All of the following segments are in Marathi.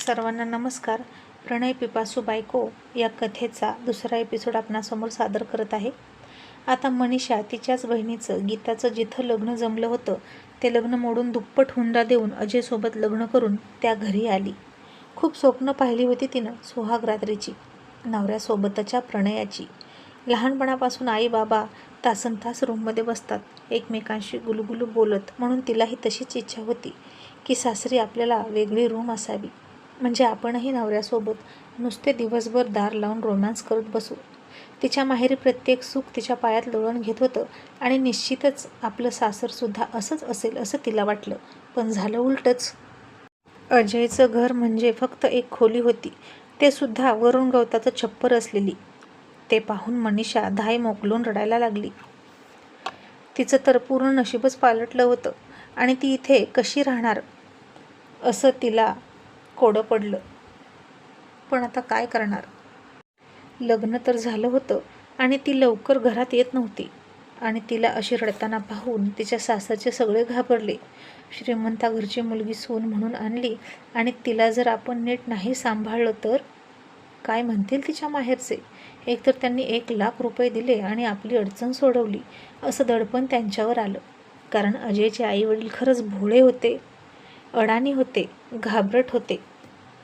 सर्वांना नमस्कार. प्रणय पिपासू बायको या कथेचा दुसरा एपिसोड आपणासमोर सादर करत आहे. आता मनीषा तिच्याच बहिणीचं गीताचं जिथं लग्न जमलं होतं ते लग्न मोडून दुप्पट हुंडा देऊन अजयसोबत लग्न करून त्या घरी आली. खूप स्वप्न पाहिली होती तिनं सुहाग रात्रीची नवऱ्यासोबतच्या प्रणयाची. लहानपणापासून आई बाबा तासन तास रूममध्ये बसतात एकमेकांशी गुलगुलू बोलत म्हणून तिलाही तशीच इच्छा होती की सासरी आपल्याला वेगळी रूम असावी. म्हणजे आपणही नवऱ्यासोबत नुसते दिवसभर दार लावून रोमॅन्स करत बसू. तिच्या माहेरी प्रत्येक सुख तिच्या पायात लोळण घेत होतं आणि निश्चितच आपलं सासरसुद्धा असंच असेल असं तिला वाटलं. पण झालं उलटंच. अजयचं घर म्हणजे फक्त एक खोली होती. ते सुद्धा वरून गवताचं छप्पर असलेली. ते पाहून मनीषा धाय मोकलून रडायला लागली. तिचं तर पूर्ण नशीबच पालटलं होतं. आणि ती इथे कशी राहणार? असं तिला कोडं पडलं. पण आता काय करणार? लग्न तर झालं होतं आणि ती लवकर घरात येत नव्हती. आणि तिला अशी रडताना पाहून तिच्या सासरचे सगळे घाबरले. श्रीमंता घरची मुलगी सून म्हणून आणली आणि तिला जर आपण नीट नाही सांभाळलं तर? काय म्हणतील तिच्या माहेरचे? एकतर त्यांनी एक लाख रुपये दिले आणि आपली अडचण सोडवली असं दडपण त्यांच्यावर आलं. कारण अजयचे आईवडील खरंच भोळे होते अडाणी होते घाबरट होते.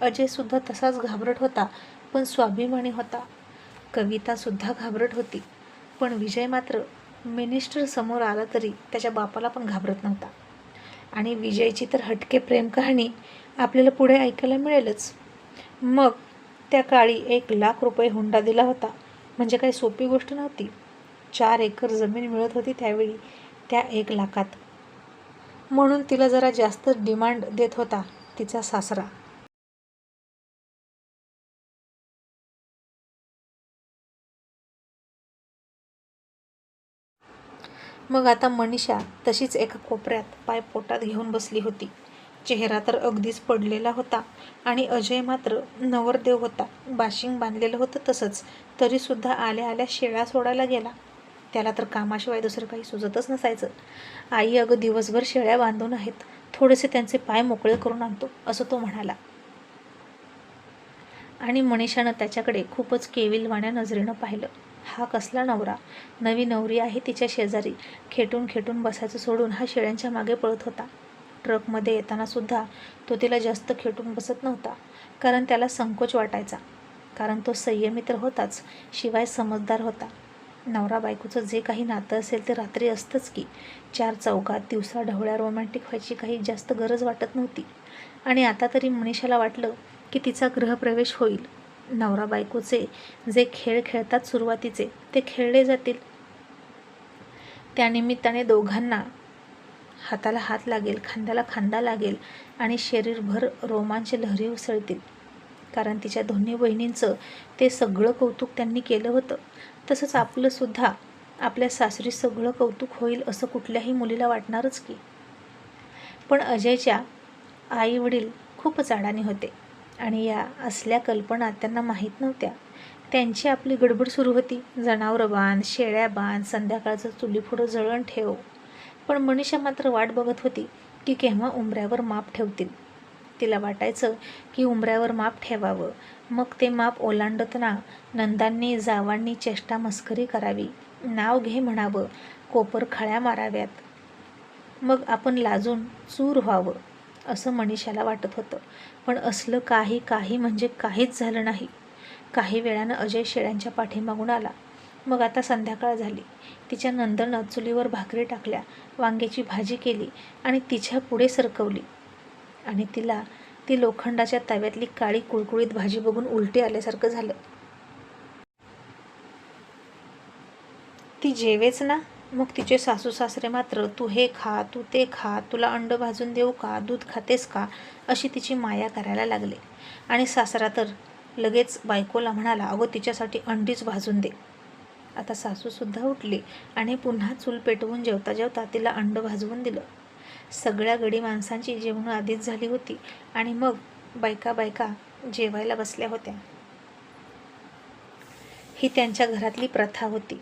अजयसुद्धा तसाच घाबरट होता पण स्वाभिमानी होता. कवितासुद्धा घाबरट होती पण विजय मात्र मिनिस्टर समोर आला तरी त्याच्या बापाला पण घाबरत नव्हता. आणि विजयची तर हटके प्रेम कहाणी आपल्याला पुढे ऐकायला मिळेलच. मग त्या काळी एक लाख रुपये हुंडा दिला होता. म्हणजे काही सोपी गोष्ट नव्हती. चार एकर जमीन मिळत होती त्यावेळी त्या एक लाखात. म्हणून तिला जरा जास्त डिमांड देत होता तिचा सासरा. मग आता मनीषा तशीच एका कोपऱ्यात पाय पोटात घेऊन बसली होती. चेहरा तर अगदीच पडलेला होता आणि अजय मात्र नवरदेव होता. बाशिंग बांधलेलं होतं तसंच तरीसुद्धा आल्या आल्या शेळ्या सोडायला गेला. त्याला तर कामाशिवाय दुसरं काही सुचतच नसायचं. आई अगं दिवसभर शेळ्या बांधून आहेत. थोडेसे त्यांचे पाय मोकळे करून आणतो असं तो म्हणाला. आणि मनीषानं त्याच्याकडे खूपच केविलवाण्या नजरेनं पाहिलं. हा कसला नवरा? नवी नवरी आहे तिच्या शेजारी. खेटून खेटून बसायचं सोडून हा शेळ्यांच्या मागे पळत होता. ट्रकमध्ये येताना सुद्धा तो तिला जास्त खेटून बसत नव्हता कारण त्याला संकोच वाटायचा. कारण तो संयमी तर होताच शिवाय समजदार होता. नवरा बायकोचं जे काही नातं असेल ते रात्री असतंच की चार चौकात दिवसा ढवळ्या रोमॅन्टिक व्हायची काही जास्त गरज वाटत नव्हती. आणि आता तरी मनीषाला वाटलं की तिचा गृहप्रवेश होईल. नवरा बायकोचे जे खेळ खेळतात सुरुवातीचे ते खेळले जातील. त्यानिमित्ताने दोघांना हाताला हात लागेल खांद्याला खांदा लागेल आणि शरीरभर रोमांच लहरी उसळतील. कारण तिच्या दोन्ही बहिणींचं ते सगळं कौतुक त्यांनी केलं होतं. तसंच आपलंसुद्धा आपल्या सासरी सगळं कौतुक होईल असं कुठल्याही मुलीला वाटणारच की. पण अजयच्या आई वडील खूपच अडाणी होते. आणि या असल्या कल्पना त्यांना माहीत नव्हत्या. त्यांची आपली गडबड सुरू होती. जनावरं बांध शेळ्या बांध संध्याकाळचं चुलीपुढं जळण ठेव. पण मनीषा मात्र वाट बघत होती की केव्हा उंबऱ्यावर माप ठेवतील. तिला वाटायचं की उंबऱ्यावर माप ठेवावं. मग ते माप ओलांडतना नंदांनी जावांनी चेष्टा मस्करी करावी. नाव घे म्हणावं. कोपर खळ्या माराव्यात. मग आपण लाजून चूर व्हावं. असं मनीषाला वाटत होतं. पण असलं काही काही म्हणजे काहीच झालं नाही. काही वेळानं अजय शेळ्यांच्या पाठीमागून आला. मग आता संध्याकाळ झाली. तिच्या नंदनं चुलीवर भाकरी टाकल्या वांग्याची भाजी केली आणि तिच्या पुढे सरकवली. आणि तिला ती लोखंडाच्या तव्यातली काळी कुळकुळीत भाजी बघून उलटी आल्यासारखं झालं. ती जेवेच ना? मग तिचे सासू सासरे मात्र तू हे खा तू ते खा तुला अंड भाजून देऊ का दूध खातेस का? अशी तिची माया करायला लागले. आणि सासरा तर लगेच बायकोला म्हणाला अगो तिच्यासाठी अंडीच भाजून दे. आता सासूसुद्धा उठली आणि पुन्हा चूल पेटवून जेवता जेवता तिला अंड भाजवून दिलं. सगळ्या गडी माणसांची जेवण आधीच झाली होती आणि मग बायका बायका जेवायला बसल्या होत्या. ही त्यांच्या घरातली प्रथा होती.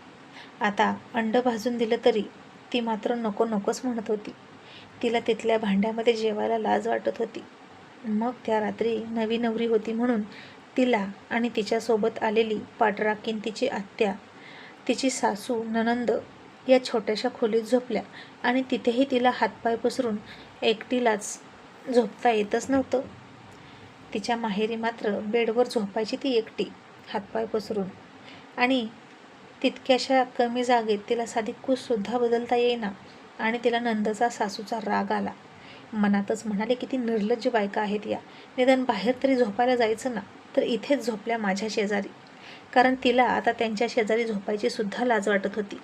आता अंड भाजून दिलं तरी ती मात्र नको नकोच म्हणत होती. तिला तिथल्या भांड्यामध्ये जेवायला लाज वाटत होती. मग त्या रात्री नवी नवरी होती म्हणून तिला आणि तिच्यासोबत आलेली पाठराखीन तिची आत्या तिची सासू ननंद या छोट्याशा खोलीत झोपल्या आणि तिथेही तिला हातपाय पसरून एकटीलाच झोपता येतच नव्हतं. तिच्या माहेरी मात्र बेडवर झोपायची ती एकटी हातपाय पसरून. आणि तितक्याशा कमी जागेत तिला साधी कुससुद्धा बदलता येईना आणि तिला नंदचा सासूचा राग आला. मनातच म्हणाले किती निर्लज्ज बायका आहेत या. निदान बाहेर तरी झोपायला जायचं ना तर इथेच झोपल्या माझ्या शेजारी. कारण तिला आता त्यांच्या शेजारी झोपायची सुद्धा लाज वाटत होती.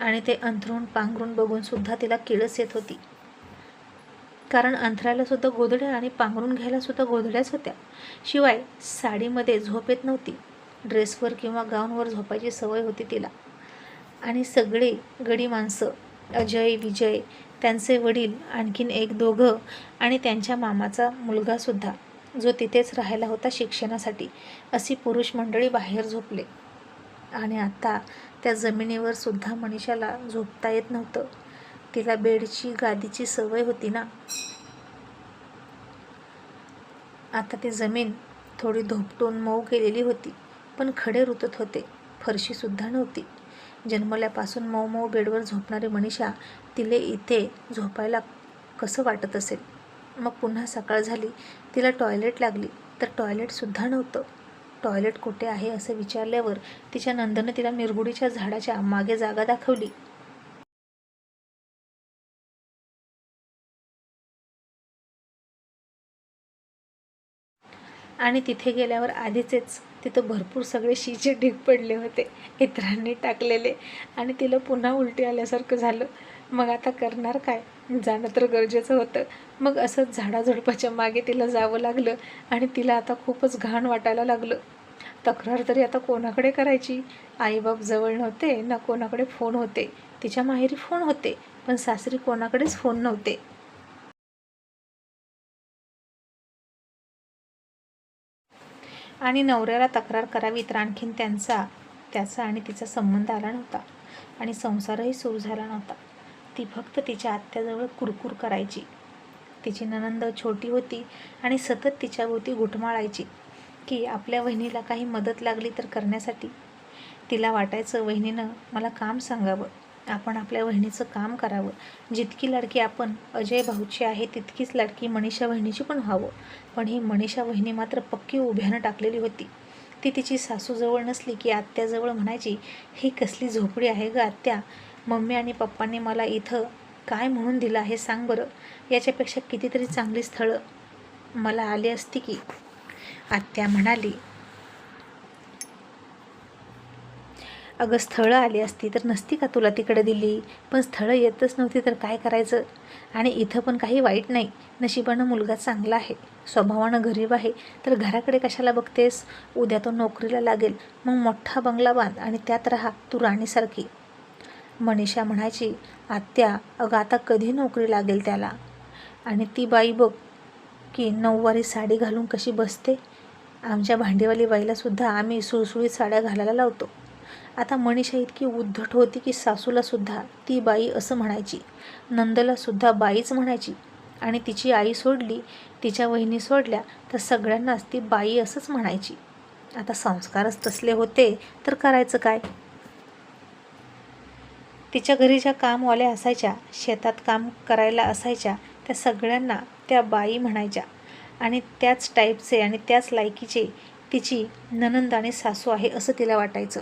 आणि ते अंथरूण पांघरून बघून सुद्धा तिला किळस येत होती. कारण अंथरायला सुद्धा गोधड्या आणि पांघरून घ्यायला सुद्धा गोधड्याच होत्या. शिवाय साडीमध्ये झोप येत नव्हती. ड्रेसवर किंवा गाऊनवर झोपायची सवय होती तिला. आणि सगळे गडी माणसं अजय विजय त्यांचे वडील आणखीन एक दोघं आणि त्यांच्या मामाचा मुलगासुद्धा जो तिथेच राहायला होता शिक्षणासाठी अशी पुरुष मंडळी बाहेर झोपले. आणि आता त्या जमिनीवर सुद्धा मनीषाला झोपता येत नव्हतं. तिला बेडची गादीची सवय होती ना. आता ती जमीन थोडी धोपटून मऊ केलेली होती. पण खडे रुतत होते. फरशीसुद्धा नव्हती. जन्मल्यापासून मऊ मऊ बेडवर झोपणारी मनीषा तिले इथे झोपायला कसं वाटत असेल? मग पुन्हा सकाळ झाली. तिला टॉयलेट लागली. तर टॉयलेटसुद्धा नव्हतं. टॉयलेट कुठे आहे असं विचारल्यावर तिच्या नंदनं तिला निरगुडीच्या झाडाच्या मागे जागा दाखवली. आणि तिथे गेल्यावर आधीचेच तिथं भरपूर सगळे शीचे ढीग पडले होते इतरांनी टाकलेले. आणि तिला पुन्हा उलटी आल्यासारखं झालं. मग आता करणार काय? जाणं तर गरजेचं होतं. मग असंच झाडाझुडपाच्या मागे तिला जावं लागलं आणि तिला आता खूपच घाण वाटायला लागलं. तक्रार तरी आता कोणाकडे करायची? आईबाप जवळ नव्हते ना कोणाकडे फोन होते. तिच्या माहेरी फोन होते पण सासरी कोणाकडेच फोन नव्हते. आणि नवऱ्याला तक्रार करावी तर आणखीन त्यांचा त्याचा आणि तिचा संबंध आला नव्हता. आणि संसारही सुरू झाला नव्हता. ती फक्त तिच्या आत्याजवळ कुरकुर करायची. तिची ननंद छोटी होती आणि सतत तिच्याभोवती घुटमाळायची की आपल्या वहिनीला काही मदत लागली तर करण्यासाठी. तिला वाटायचं वहिनीनं मला काम सांगावं. आपण आपल्या बहिणीचं काम करावं. जितकी लाडकी आपण अजय भाऊची आहे तितकीच लाडकी मनीषा बहिणीची पण व्हावं. पण ही मनीषा बहिणी मात्र पक्की उभ्यानं टाकलेली होती. ती तिची सासूजवळ नसली की आत्याजवळ म्हणायची ही कसली झोपडी आहे ग आत्या? मम्मी आणि पप्पांनी मला इथं काय म्हणून दिलं आहे सांग बरं? याच्यापेक्षा कितीतरी चांगली स्थळं मला आली असती की. आत्या म्हणाली अगं स्थळं आली असती तर नसती का तुला तिकडे दिली? पण स्थळं येतच नव्हती तर काय करायचं? आणि इथं पण काही वाईट नाही. नशिबानं मुलगा चांगला आहे. स्वभावानं गरीब आहे. तर घराकडे कशाला बघतेस? उद्या तो नोकरीला लागेल. मग मोठा बंगला बांध आणि त्यात राहा तू राणीसारखी. मनीषा म्हणायची आत्या अगं आता कधी नोकरी लागेल त्याला? आणि ती बाई बघ की नऊवारी साडी घालून कशी बसते. आमच्या भांडीवाली बाईलासुद्धा आम्ही सुळसुळीत साड्या घालायला लावतो. आता मनीषा इतकी उद्धट होती की सासूलासुद्धा ती बाई असं म्हणायची. नंदलासुद्धा बाईच म्हणायची. आणि तिची आई सोडली तिच्या वहिनी सोडल्या तर सगळ्यांनाच ती बाई असंच म्हणायची. आता संस्कारच तसले होते तर करायचं काय? तिच्या घरी ज्या कामवाल्या असायच्या शेतात काम करायला असायच्या त्या सगळ्यांना त्या बाई म्हणायच्या. आणि त्याच टाईपचे आणि त्याच लायकीचे तिची ननंद आणि सासू आहे असं तिला वाटायचं.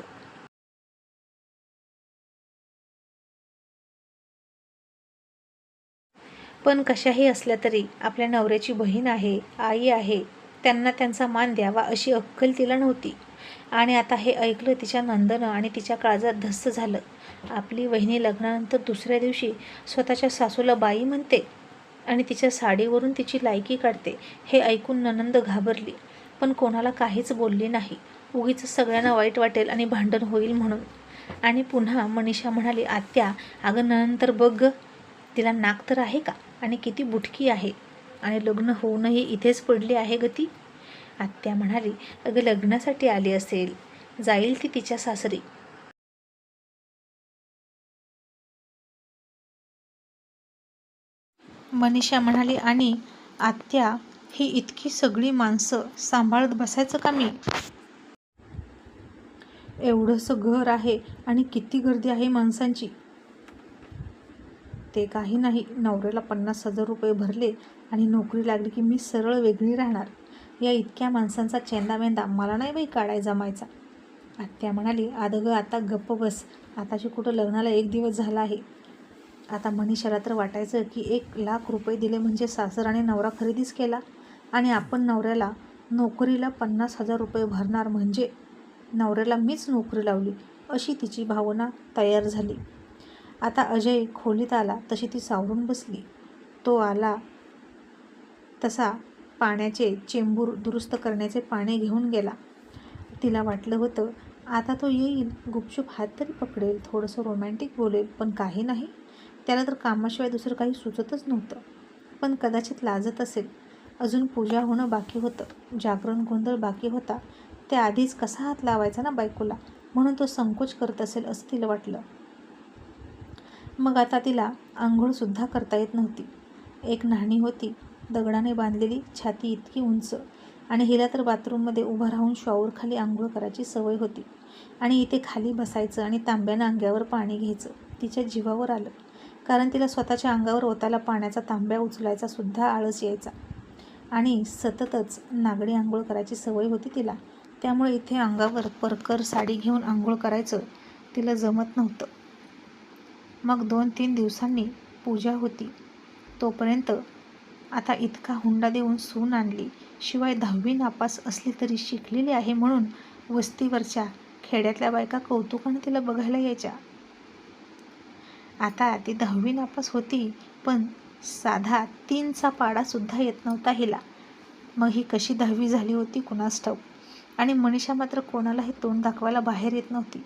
पण कशाही असल्या तरी आपल्या नवऱ्याची बहीण आहे आई आहे त्यांना त्यांचा मान द्यावा अशी अक्कल तिला नव्हती. आणि आता हे ऐकलं तिच्या नंदनं आणि तिच्या काळजात धस्त झालं. आपली वहिनी लग्नानंतर दुसऱ्या दिवशी स्वतःच्या सासूला बाई म्हणते आणि तिच्या साडीवरून तिची लायकी काढते हे ऐकून ननंद घाबरली. पण कोणाला काहीच बोलली नाही. उगीच सगळ्यांना वाईट वाटेल आणि भांडण होईल म्हणून. आणि पुन्हा मनीषा म्हणाली आत्या अगं नंतर बघ तिला नाक तर आहे का? आणि किती बुटकी आहे? आणि लग्न होऊनही इथेच पडली आहे ग ती? आत्या म्हणाली अगं लग्नासाठी आली असेल. जाईल ती तिच्या सासरी. मनीषा म्हणाली आणि आत्या ही इतकी सगळी माणसं सांभाळत बसायचं का मी? एवढंसं घर आहे आणि किती गर्दी आहे माणसांची. ते काही नाही. नवऱ्याला पन्नास हजार रुपये भरले आणि नोकरी लागली की मी सरळ वेगळी राहणार. या इतक्या माणसांचा चेंदामेंदा मला नाही बाई काढाय जमायचा. आत्या म्हणाली आदगं आता गप्प बस. आताची कुठं लग्नाला एक दिवस झाला आहे. आता मनीषाला तर वाटायचं की एक लाख रुपये दिले म्हणजे सासराने नवरा खरेदीच केला. आणि आपण नवऱ्याला नोकरीला पन्नास हजार रुपये भरणार म्हणजे नवऱ्याला मीच नोकरी लावली. अशी तिची भावना तयार झाली. आता अजय खोलीत आला तशी ती सावरून बसली. तो आला तसा पाण्याचे चेंबूर दुरुस्त करण्याचे पाणी घेऊन गेला. तिला वाटलं होतं आता तो येईल गुपचूप हात तरी पकडेल थोडंसं रोमॅन्टिक बोलेल पण काही नाही. त्याला तर कामाशिवाय दुसरं काही सुचतच नव्हतं. पण कदाचित लाजत असेल. अजून पूजा होणं बाकी होतं. जागरण गोंधळ बाकी होता. त्या आधीच कसा हात लावायचा ना बायकोला? म्हणून तो संकोच करत असेल असं तिला वाटलं. मग आता तिला आंघोळसुद्धा करता येत नव्हती. एक न्हाणी होती दगडाने बांधलेली छाती इतकी उंच आणि हिला तर बाथरूममध्ये उभं राहून शॉवरखाली आंघोळ करायची सवय होती आणि इथे खाली बसायचं आणि तांब्यानं अंग्यावर पाणी घ्यायचं तिच्या जीवावर आलं. कारण तिला स्वतःच्या अंगावर ओताला पाण्याचा तांब्या उचलायचा सुद्धा आळस यायचा. आणि सततच नागडी आंघोळ करायची सवय होती तिला. त्यामुळे इथे अंगावर परकर साडी घेऊन आंघोळ करायचं तिला जमत नव्हतं. मग दोन तीन दिवसांनी पूजा होती. तोपर्यंत आता इतका हुंडा देऊन सून आणली शिवाय दहावी नापास असली तरी शिकलेली आहे म्हणून वस्तीवरच्या खेड्यातल्या बायका कौतुकाने तिला बघायला यायच्या. आता ती दहावी नापास होती पण साधा तीनचा पाडासुद्धा येत नव्हता हिला. मग ही कशी दहावी झाली होती कुणास ठाऊक? आणि मनीषा मात्र कोणालाही तोंड दाखवायला बाहेर येत नव्हती.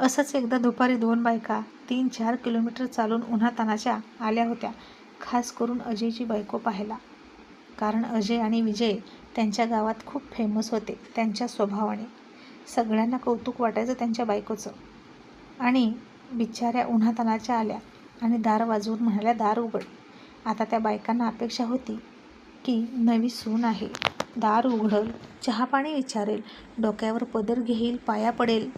असंच एकदा दुपारी दोन बायका तीन चार किलोमीटर चालून उन्हातानाच्या आल्या होत्या खास करून अजयची बायको पाहायला. कारण अजय आणि विजय त्यांच्या गावात खूप फेमस होते त्यांच्या स्वभावाने. सगळ्यांना कौतुक वाटायचं त्यांच्या बायकोचं. आणि बिचाऱ्या उन्हातानाच्या आल्या आणि दार वाजवून म्हणाल्या दार उघड. आता त्या बायकांना अपेक्षा होती की नवी सून आहे. दार उघडल चहा पाणी विचारेल डोक्यावर पदर घेईल पाया पडेल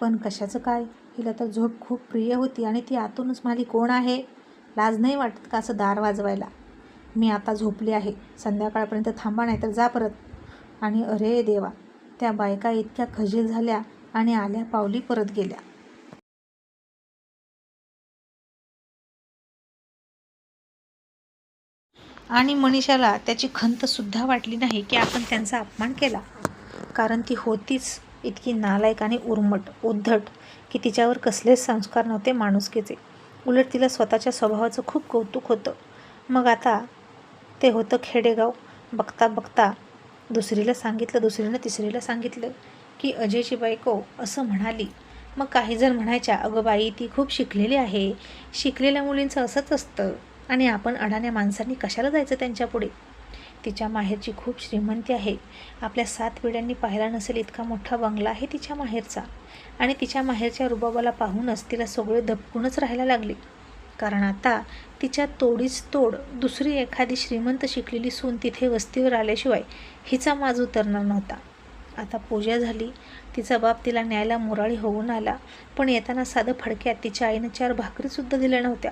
पण कशाचं काय? हिला तर झोप खूप प्रिय होती आणि ती आतूनच म्हणाली कोण आहे? लाज नाही वाटत का असं दार वाजवायला? मी आता झोपली आहे. संध्याकाळपर्यंत थांबा नाही तर जा परत. आणि अरे देवा त्या बायका इतक्या खजील झाल्या आणि आल्या पावली परत गेल्या. आणि मनीषाला त्याची खंतसुद्धा वाटली नाही की आपण त्यांचा अपमान केला. कारण ती होतीच. इतकी नालायक आणि उर्मट उद्धट की तिच्यावर कसलेच संस्कार नव्हते माणुसकीचे. उलट तिला स्वतःच्या स्वभावाचं खूप कौतुक होतं. मग आता ते होतं खेडेगाव. बघता बघता दुसरीला सांगितलं दुसरीनं तिसरीला सांगितलं की अजयची बायको असं म्हणाली. मग काही जण म्हणायच्या अगं बाई ती खूप शिकलेली आहे. शिकलेल्या मुलींचं असंच असतं. आणि आपण अडाण्या माणसांनी कशाला जायचं त्यांच्यापुढे तिच्या माहेरची खूप श्रीमंती आहे. आपल्या सात पिढ्यांनी पाहिला नसेल इतका मोठा बंगला आहे तिच्या माहेरचा. आणि तिच्या माहेरच्या रुबाबाला पाहूनच तिला सगळे धपकूनच राहायला लागले. कारण आता तिच्या तोडीच तोड दुसरी एखादी श्रीमंत शिकलेली सून तिथे वस्तीवर आल्याशिवाय हिचा माज उतरणार नव्हता. आता पूजा झाली तिचा बाप तिला न्यायला मोराळी होऊन आला पण येताना साधं फडक्यात तिच्या आईनं चार भाकरीसुद्धा दिल्या नव्हत्या.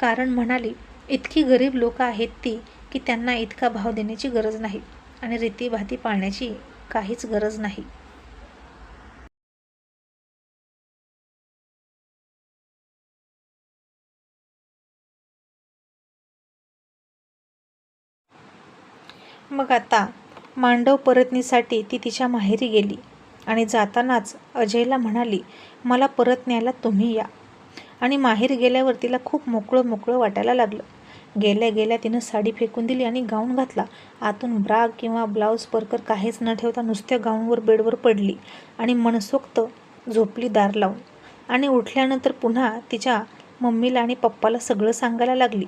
कारण म्हणाली इतकी गरीब लोक आहेत ती की त्यांना इतका भाव देण्याची गरज नाही आणि रीतीभाती पाळण्याची काहीच गरज नाही. मग आता मांडव परतणीसाठी ती तिच्या माहेरी गेली आणि जातानाच अजयला म्हणाली मला परत न्यायला तुम्ही या. आणि माहेर गेल्यावर तिला खूप मोकळं मोकळं वाटायला लागलं. गेल्या गेल्या तिनं साडी फेकून दिली आणि गाऊन घातला. आतून ब्राग किंवा ब्लाऊज परकर काहीच न ठेवता नुसत्या गाऊनवर बेडवर पडली आणि मनसोक्त झोपली दार लावून. आणि उठल्यानंतर पुन्हा तिच्या मम्मीला आणि पप्पाला सगळं सांगायला लागली.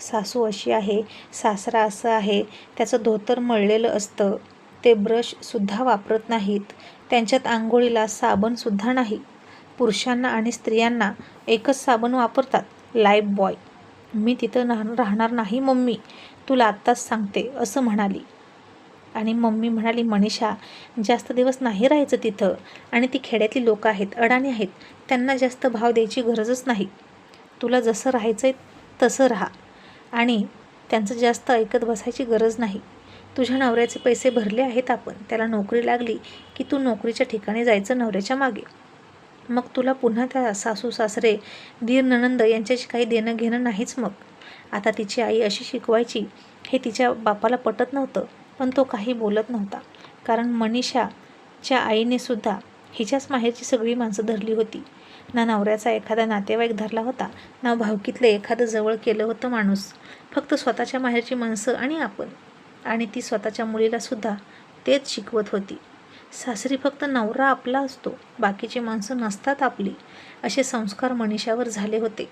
सासू अशी आहे सासरा असं आहे त्याचं धोतर मळलेलं असतं ते ब्रशसुद्धा वापरत नाहीत त्यांच्यात आंघोळीला साबणसुद्धा नाही. पुरुषांना आणि स्त्रियांना एकच साबण वापरतात लाईफ बॉय मी तिथं राह राहणार नाही मम्मी. तुला आत्ताच सांगते असं म्हणाली. आणि मम्मी म्हणाली मनीषा जास्त दिवस नाही राहायचं तिथं. आणि ती खेड्यातली लोकं आहेत अडाणी आहेत. त्यांना जास्त भाव द्यायची गरजच नाही. तुला जसं राहायचं आहे तसं राहा. आणि त्यांचं जास्त ऐकत बसायची गरज नाही. तुझ्या नवऱ्याचे पैसे भरले आहेत आपण. त्याला नोकरी लागली की तू नोकरीच्या ठिकाणी जायचं नवऱ्याच्या मागे. मग तुला पुन्हा त्या सासू सासरे दीर ननंद यांच्याशी काही देणं घेणं नाहीच मग. आता तिची आई अशी शिकवायची हे तिच्या बापाला पटत नव्हतं पण तो काही बोलत नव्हता. कारण मनीषाच्या आईने सुद्धा हिच्याच माहेरची सगळी माणसं धरली होती. ना नवऱ्याचा एखादा नातेवाईक धरला होता ना भावकीतलं एखादं जवळ केलं होतं माणूस. फक्त स्वतःच्या माहेरची माणसं आणि आपण. आणि ती स्वतःच्या मुलीलासुद्धा तेच शिकवत होती. सासरी फक्त नवरा आपला असतो बाकीची माणसं नसतात आपली असे संस्कार मनीषावर झाले होते.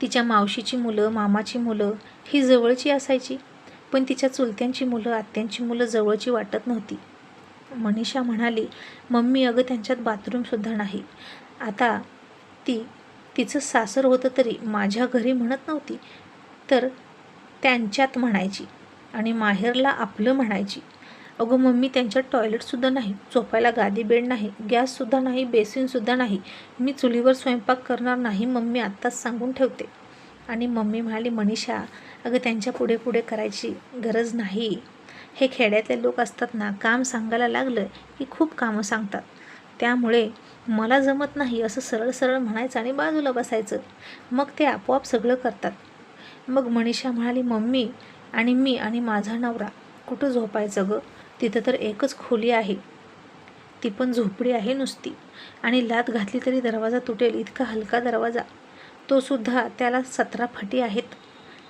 तिच्या मावशीची मुलं मामाची मुलं ही जवळची असायची पण तिच्या चुलत्यांची मुलं आत्यांची मुलं जवळची वाटत नव्हती. मनीषा म्हणाली मम्मी अगं त्यांच्यात बाथरूमसुद्धा नाही. आता ती तिचं सासर होतं तरी माझ्या घरी म्हणत नव्हती तर त्यांच्यात म्हणायची आणि माहेरला आपलं म्हणायची. अगं मम्मी त्यांच्यात टॉयलेटसुद्धा नाही झोपायला गादी बेड नाही गॅससुद्धा नाही बेसिनसुद्धा नाही. मी चुलीवर स्वयंपाक करणार नाही मम्मी आत्ताच सांगून ठेवते. आणि मम्मी म्हणाली मनीषा अगं त्यांच्या पुढे पुढे करायची गरज नाही. हे खेड्यातले लोक असतात ना काम सांगायला लागलं की खूप कामं सांगतात. त्यामुळे मला जमत नाही असं सरळ सरळ म्हणायचं आणि बाजूला बसायचं. मग ते आपोआप सगळं करतात. मग मनीषा म्हणाली मम्मी आणि मी आणि माझा नवरा कुठं झोपायचं गं? तिथं तर एकच खोली आहे. ती पण झोपडी आहे नुसती. आणि लात घातली तरी दरवाजा तुटेल इतका हलका दरवाजा. तो सुद्धा त्याला सतरा फटी आहेत.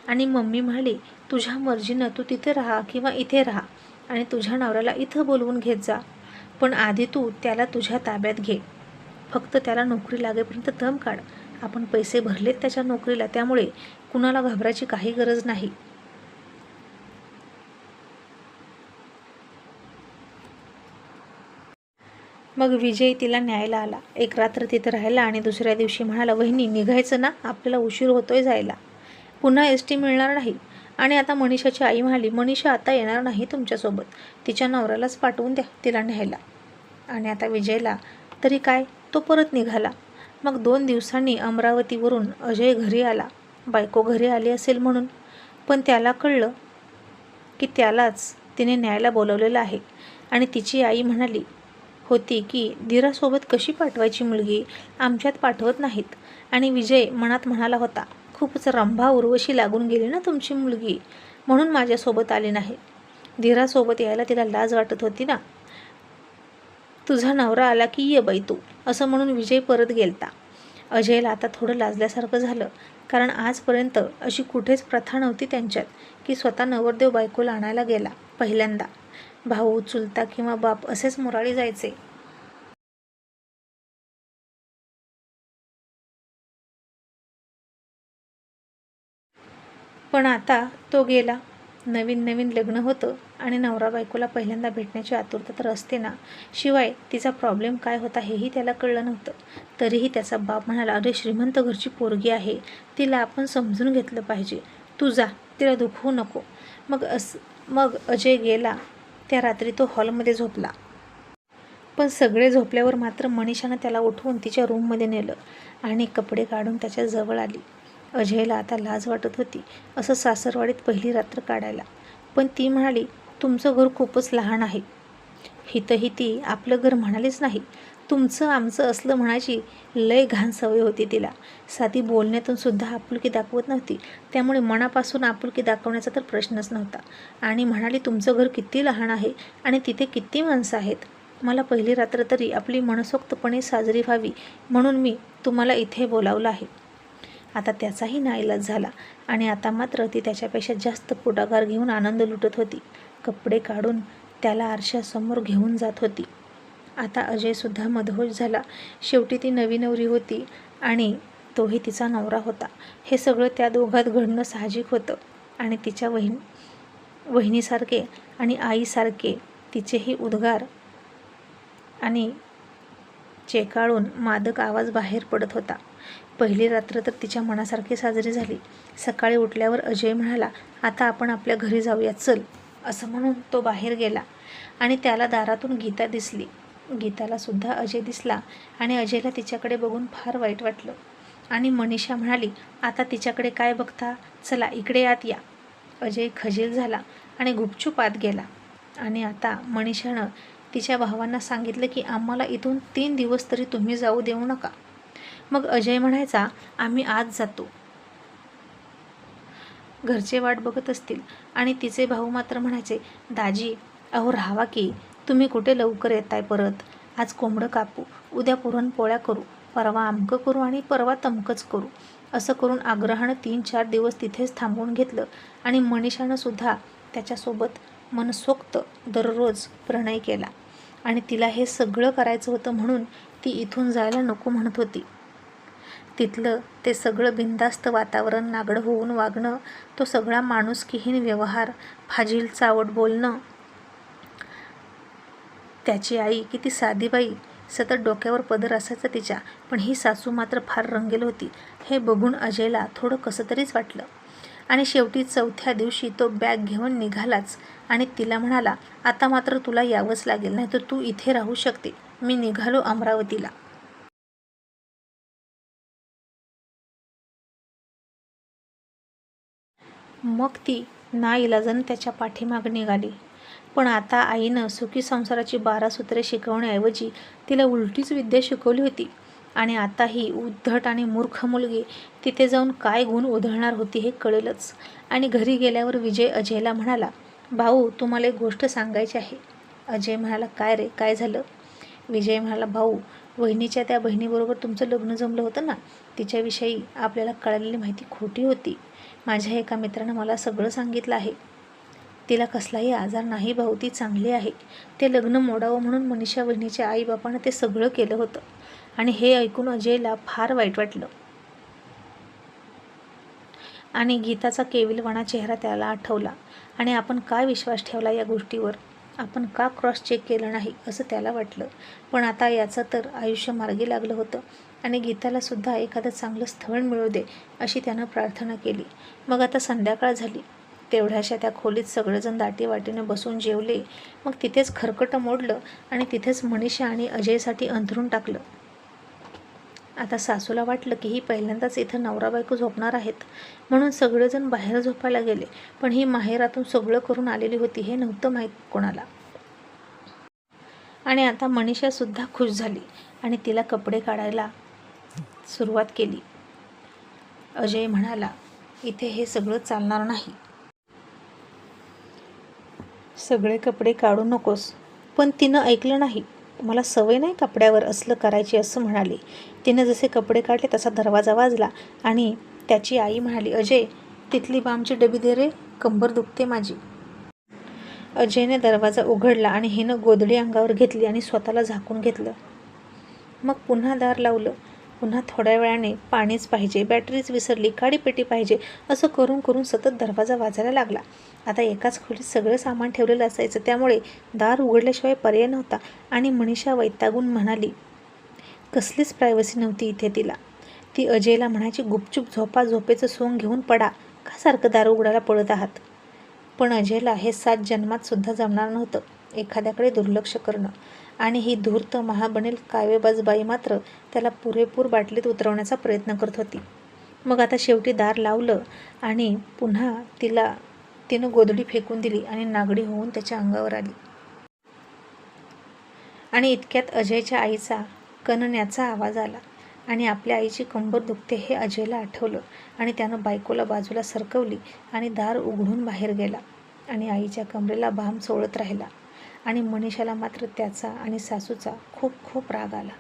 आणि मम्मी म्हणाली तुझ्या मर्जीनं तू तिथे राहा किंवा इथे राहा आणि तुझ्या नवऱ्याला इथं बोलवून घेत जा. पण आधी तू त्याला तुझ्या ताब्यात घे. फक्त त्याला नोकरी लागेपर्यंत दम काढ. आपण पैसे भरलेत त्याच्या नोकरीला त्यामुळे कुणाला घाबरायची काही गरज नाही. मग विजय तिला न्यायला आला. एक रात्र तिथं राहिला आणि दुसऱ्या दिवशी म्हणाला वहिनी निघायचं ना? आपल्याला उशीर होतोय जायला. पुन्हा एस टी मिळणार नाही. आणि आता मनीषाची आई म्हणाली मनीषा आता येणार नाही तुमच्यासोबत. तिच्या नवऱ्यालाच पाठवून द्या तिला न्यायला. आणि आता विजयला तरी काय? तो परत निघाला. मग दोन दिवसांनी अमरावतीवरून अजय घरी आला. बायको घरी आली असेल म्हणून. पण त्याला कळलं की त्यालाच तिने न्यायला बोलवलेलं आहे. आणि तिची आई म्हणाली होती की धीरासोबत कशी पाठवायची मुलगी आमच्यात पाठवत नाहीत. आणि विजय मनात म्हणाला होता खूपच रंभा उर्वशी लागून गेली ना तुमची मुलगी. म्हणून माझ्यासोबत आली नाही. धीरासोबत यायला तिला लाज वाटत होती ना. तुझा नवरा आला की ये बाई तू असं म्हणून विजय परत गेलता. अजयला आता थोडं लाजल्यासारखं झालं कारण आजपर्यंत अशी कुठेच प्रथा नव्हती त्यांच्यात की स्वतः नवरदेव बायकोला आणायला गेला पहिल्यांदा. भाऊ चुलता किंवा बाप असेच मुराळी जायचे. पण आता तो गेला. नवीन नवीन लग्न होतं आणि नवरा बायकोला पहिल्यांदा भेटण्याची आतुरता तर असते ना. शिवाय तिचा प्रॉब्लेम काय होता हेही त्याला कळलं नव्हतं. तरीही त्याचा बाप म्हणाला अरे श्रीमंत घरची पोरगी आहे. तिला आपण समजून घेतलं पाहिजे. तू जा तिला दुखवू नको. मग अस मग अजय गेला. त्या रात्री तो हॉलमध्ये झोपला. पण सगळे झोपल्यावर मात्र मनीषानं त्याला उठवून तिच्या रूममध्ये नेलं आणि कपडे काढून त्याच्याजवळ आली. अजयला आता लाज वाटत होती असं सासरवाडीत पहिली रात्र काढायला. पण ती म्हणाली तुमचं घर खूपच लहान आहे. हितही ती आपलं घर म्हणालीच नाही. तुमचं आमचं असलं म्हणायची लय घाण सवय होती तिला. साधी बोलण्यातून सुद्धा आपुलकी दाखवत नव्हती. त्यामुळे मनापासून आपुलकी दाखवण्याचा तर प्रश्नच नव्हता. आणि म्हणाली तुमचं घर किती लहान आहे आणि तिथे किती माणसं आहेत? मला पहिली रात्र तरी आपली मनसोक्तपणे साजरी व्हावी म्हणून मी तुम्हाला इथे बोलावलं आहे. आता त्याचाही नाईलाज झाला आणि आता मात्र ती त्याच्यापेक्षा जास्त पुढाकार घेऊन आनंद लुटत होती. कपडे काढून त्याला आरशासमोर घेऊन जात होती. आता अजयसुद्धा मधोश झाला. शेवटी ती नवी नवरी होती आणि तोही तिचा नवरा होता. हे सगळं त्या दोघात घडणं साहजिक होतं. आणि तिच्या वहीण वहिनीसारखे आणि आईसारखे तिचेही उद्गार आणि चेकाळून मादक आवाज बाहेर पडत होता. पहिली रात्र तर तिच्या मनासारखी साजरी झाली. सकाळी उठल्यावर अजय म्हणाला आता आपण आपल्या घरी जाऊया चल असं म्हणून तो बाहेर गेला आणि त्याला दारातून गीता दिसली. गीताला सुद्धा अजय दिसला आणि अजयला तिच्याकडे बघून फार वाईट वाटलं. आणि मनीषा म्हणाली आता तिच्याकडे काय बघता? चला इकडे आत या. अजय खजील झाला आणि गुपचूप आत गेला. आणि आता मनीषानं तिच्या भावांना सांगितलं की आम्हाला इथून तीन दिवस तरी तुम्ही जाऊ देऊ नका. मग अजय म्हणायचा आम्ही आज जातो. घरचे वाट बघत असतील. आणि तिचे भाऊ मात्र म्हणायचे दाजी अहो राहावा की तुम्ही कुठे लवकर येताय परत? आज कोंबडं कापू. उद्या पुरणपोळ्या करू. परवा अमकं करू आणि परवा तमकंच करू. असं करून आग्रहानं तीन चार दिवस तिथेच थांबवून घेतलं आणि मनीषानं सुद्धा त्याच्यासोबत मनसोक्त दररोज प्रणय केला. आणि तिला हे सगळं करायचं होतं म्हणून ती इथून जायला नको म्हणत होती. तिथलं ते सगळं बिनधास्त वातावरण नागडं होऊन वागणं तो सगळा माणुसकीहीन व्यवहार फाजील चावट बोलणं त्याची आई किती साधी बाई. सतत डोक्यावर पदर असायचा तिच्या पण ही सासू मात्र फार रंगेल होती. हे बघून अजयला थोडं कसं तरीच वाटलं. आणि शेवटी चौथ्या दिवशी तो बॅग घेऊन निघालाच आणि तिला म्हणाला आता मात्र तुला यावंच लागेल नाही तर तू इथे राहू शकते. मी निघालो अमरावतीला. मग ती ना इलाजन त्याच्या पाठीमागं निघाली. पण आता आईनं सुखी संसाराची बारा सूत्रे शिकवण्याऐवजी तिला उलटीच विद्या शिकवली होती. आणि आता ही उद्धट आणि मूर्ख मुलगी तिथे जाऊन काय गुण उधळणार होती हे कळेलच. आणि घरी गेल्यावर विजय अजयला म्हणाला भाऊ तुम्हाला एक गोष्ट सांगायची आहे. अजय म्हणाला काय रे काय झालं? विजय म्हणाला भाऊ वहिनीच्या त्या बहिणीबरोबर तुमचं लग्न जमलं होतं ना? तिच्याविषयी आपल्याला कळलेली माहिती खोटी होती. माझ्या एका मित्रानं मला सगळं सांगितलं आहे. तिला कसलाही आजार नाही भाऊ ती चांगली आहे. ते लग्न मोडावं म्हणून मनीषा वहिनीच्या आईबापानं ते सगळं केलं होतं. आणि हे ऐकून अजयला फार वाईट वाटलं. आणि गीताचा केविलवाणा चेहरा त्याला आठवला. आणि आपण काय विश्वास ठेवला या गोष्टीवर? आपण का क्रॉस चेक केलं नाही असं त्याला वाटलं. पण आता याचं तर आयुष्य मार्गी लागलं होतं. आणि गीताला सुद्धा एखादं चांगलं स्थळ मिळू दे अशी त्यानं प्रार्थना केली. मग आता संध्याकाळ झाली. तेवढ्याशा त्या खोलीत सगळेजण दाटीवाटीने बसून जेवले. मग तिथेच खरकटं मोडलं आणि तिथेच मनीषा आणि अजयसाठी अंथरून टाकलं. आता सासूला वाटलं की ही पहिल्यांदाच इथं नवरा बायको झोपणार आहेत. म्हणून सगळेजण बाहेर झोपायला गेले. पण ही माहेरातून सगळं करून आलेली होती हे नव्हतं माहीत कोणाला. आणि आता मनीषासुद्धा खुश झाली आणि तिला कपडे काढायला सुरुवात केली. अजय म्हणाला इथे हे सगळं चालणार नाही. सगळे कपडे काढू नकोस. पण तिनं ऐकलं नाही. मला सवय नाही कपड्यावर असलं करायची असं म्हणाली. तिनं जसे कपडे काढले तसा दरवाजा वाजला आणि त्याची आई म्हणाली अजय तिथली बामची डबी दे रे कंबर दुखते माझी. अजयने दरवाजा उघडला आणि हिनं गोधडी अंगावर घेतली आणि स्वतःला झाकून घेतलं. मग पुन्हा दार लावलं. पुन्हा थोड्या वेळाने पाणीच पाहिजे बॅटरीच विसरली काडीपेटी पाहिजे असं करून करून सतत दरवाजा वाजायला लागला. आता एकाच खोलीत सगळं सामान ठेवलेलं असायचं. त्यामुळे दार उघडल्याशिवाय पर्याय नव्हता आणि मनीषा वैतागून म्हणाली कसलीच प्रायव्हसी नव्हती इथे तिला. ती अजयला म्हणायची गुपचूप झोपा झोपेचं सोंग घेऊन पडा. का सारखं दार उघडायला पडत आहात? पण अजयला हे सात जन्मात सुद्धा जमणार नव्हतं एखाद्याकडे दुर्लक्ष करणं. आणि ही धूर्त महाबनेल काव्यबाज बाई मात्र त्याला पुरेपूर बाटलीत उतरवण्याचा प्रयत्न करत होती. मग आता शेवटी दार लावलं आणि पुन्हा तिला तिनं गोदडी फेकून दिली आणि नागडी होऊन त्याच्या अंगावर आली. आणि इतक्यात अजयच्या आईचा कणण्याचा आवाज आला आणि आपल्या आईची कंबर दुखते हे अजयला आठवलं आणि त्यानं बायकोला बाजूला सरकवली आणि दार उघडून बाहेर गेला आणि आईच्या कमरेला बाम सोडत राहिला. आणि मनीषाला मात्र त्याचा आणि सासूचा खूप खूप राग आला.